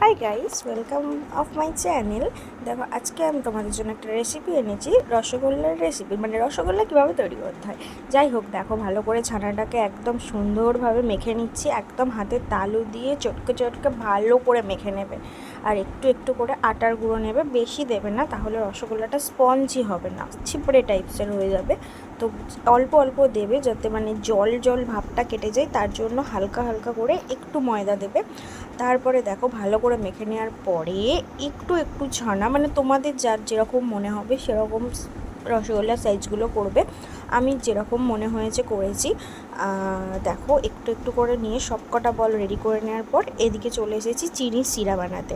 Hi guys welcome of my channel দেখো, আজকে আমি তোমাদের জন্য একটা রেসিপি এনেছি, রসগোল্লার রেসিপি মানে রসগোল্লা কীভাবে তৈরি করতে হয়। যাই হোক, দেখো, ভালো করে ছানাটাকে একদম সুন্দরভাবে মেখে নিচ্ছি, একদম হাতে তালু দিয়ে চটকে চটকে ভালো করে মেখে নেবে। আর একটু একটু করে আটার গুঁড়ো নেবে, বেশি দেবে না, তাহলে রসগোল্লাটা স্পঞ্জি হবে না, ছিপড়ে টাইপসের হয়ে যাবে। তো অল্প অল্প দেবে যাতে মানে জল জল ভাবটা কেটে যায়, তার জন্য হালকা হালকা করে একটু ময়দা দেবে। তারপরে দেখো ভালো করে মেখে নেওয়ার পরে একটু একটু ছানা মানে তোমাদের যার যেরকম মনে হবে সেরকম রসগোল্লার সাইজগুলো করবে। আমি যেরকম মনে হয়েছে করেছি। দেখো, একটু একটু করে নিয়ে সব কটা বল রেডি করে নেওয়ার পর এদিকে চলে এসেছি চিনির শিরা বানাতে।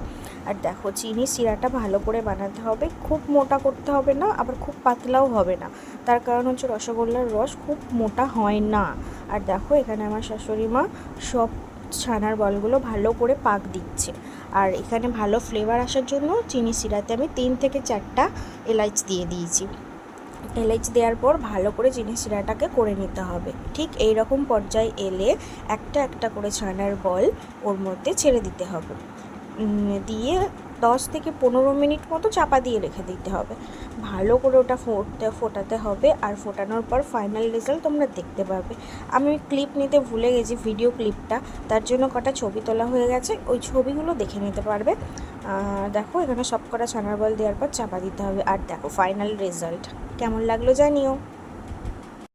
আর দেখো, চিনির শিরাটা ভালো করে বানাতে হবে। খুব মোটা করতে হবে না, আবার খুব পাতলাও হবে না। তার কারণ হচ্ছে রসগোল্লার রস খুব মোটা হয় না। আর দেখো, এখানে আমার শাশুড়ি মা সব ছানার বলগুলো ভালো করে পাক দিচ্ছে। আর এখানে ভালো ফ্লেভার আসার জন্য চিনি সিরাতে আমি তিন থেকে চারটা এলাচ দিয়ে দিয়েছি। এলাচ দেওয়ার পর ভালো করে চিনি করে নিতে হবে। ঠিক এই রকম পর্যায়ে এলে একটা একটা করে ছানার বল ওর মধ্যে ছেড়ে দিতে হবে। দিয়ে দশ থেকে পনেরো মিনিট মতো চাপা দিয়ে রেখে দিতে হবে। ভালো করে ওটা ফোটতে, ফোটাতে হবে আর ফোটানোর পর ফাইনাল রেজাল্ট তোমরা দেখতে পাবে। আমি ক্লিপ নিতে ভুলে গেছি ভিডিও ক্লিপটা তার জন্য কটা ছবি তোলা হয়ে গেছে, ওই ছবিগুলো দেখে নিতে পারবে। দেখো এখানে সব কটা ছানার বল দেওয়ার পর চাপা দিতে হবে। আর দেখো ফাইনাল রেজাল্ট কেমন লাগল জানিও।